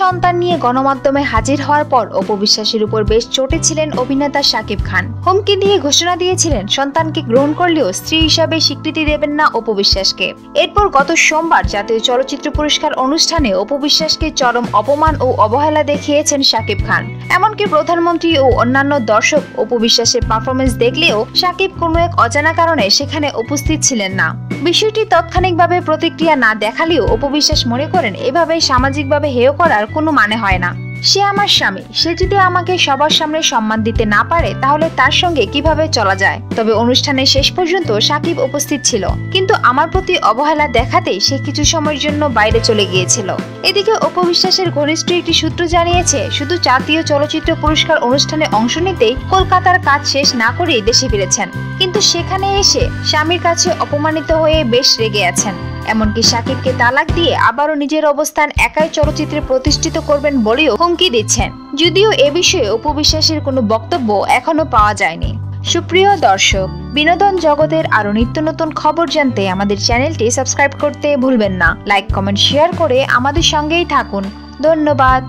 সন্তান নিয়ে গণমাধ্যমে হাজির হওয়ার পর অপবিশ্বাসের উপর বেশ চটেছিলেন অভিনেতা শাকিব খান। হুমকি দিয়ে ঘোষণা দিয়েছিলেন, সন্তানকে গ্রহণ করলেও স্ত্রী হিসাবে স্বীকৃতি দেবেন না অপবিশ্বাসকে এরপর গত সোমবার জাতীয় চলচ্চিত্র পুরস্কার অনুষ্ঠানে অপবিশ্বাসকে চরম অপমান ও অবহেলা দেখিয়েছেন শাকিব খান। এমনকি প্রধানমন্ত্রী ও অন্যান্য দর্শক অপবিশ্বাসের পারফরমেন্স দেখলেও শাকিব কোনো এক অজানা কারণে সেখানে উপস্থিত ছিলেন না। বিষয়টি তাৎক্ষণিকভাবে প্রতিক্রিয়া না দেখালেও অপবিশ্বাস মনে করেন, এভাবে সামাজিকভাবে হেয় করার কোনো মানে হয় না। সে আমার স্বামী। সে যদি আমাকে সবার সামনে সম্মান দিতে না পারে, তাহলে তার সঙ্গে কীভাবে চলা যায়? তবে অনুষ্ঠানের শেষ পর্যন্ত সাকিব উপস্থিত ছিল। কিন্তু আমার প্রতি অবহেলা দেখাতেই সে কিছু সময়ের জন্য বাইরে চলে গিয়েছিল। এদিকে অপবিশ্বাসের ঘনিষ্ঠ একটি সূত্র জানিয়েছে, শুধু জাতীয় চলচ্চিত্র পুরস্কার অনুষ্ঠানে অংশ নিতেই কলকাতার কাজ শেষ না করেই দেশে ফিরেছেন। কিন্তু সেখানে এসে স্বামীর কাছে অপমানিত হয়ে বেশ রেগে আছেন। এমনকি সাকিবকে তালাক দিয়ে আবারও নিজের অবস্থান একাই চলচ্চিত্রে প্রতিষ্ঠিত করবেন বলেও হুমকি দিচ্ছেন। যদিও এ বিষয়ে উপবিশ্বাসের কোনো বক্তব্য এখনও পাওয়া যায়নি। সুপ্রিয় দর্শক, বিনোদন জগতের আরও নিত্য নতুন খবর জানতে আমাদের চ্যানেলটি সাবস্ক্রাইব করতে ভুলবেন না। লাইক, কমেন্ট, শেয়ার করে আমাদের সঙ্গেই থাকুন। ধন্যবাদ।